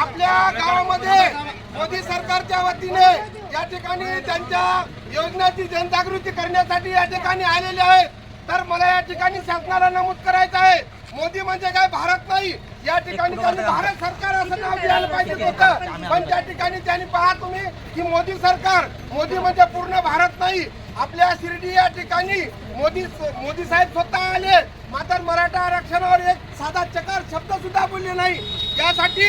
आपल्या गावामध्ये मोदी सरकारच्या वतीने या ठिकाणी त्यांच्या योजनाची जनजागृती करण्यासाठी या ठिकाणी आलेले आहेत. तर मला या ठिकाणी शासनाला नमूद करायचं आहे. मोदी म्हणजे काय? भारत नाही. या ठिकाणी त्यांनी भारत सरकार असं नाव द्यायला पाहिजे होतं. पण त्या ठिकाणी त्यांनी पहा तुम्ही की मोदी सरकार मोदी म्हणजे पूर्ण भारत नाही. आपल्या शिर्डी या ठिकाणी मोदी मोदी साहेब स्वतः आले. मात्र मराठा आरक्षणावर एक साधा चकार शब्द सुद्धा बोलले नाही. यासाठी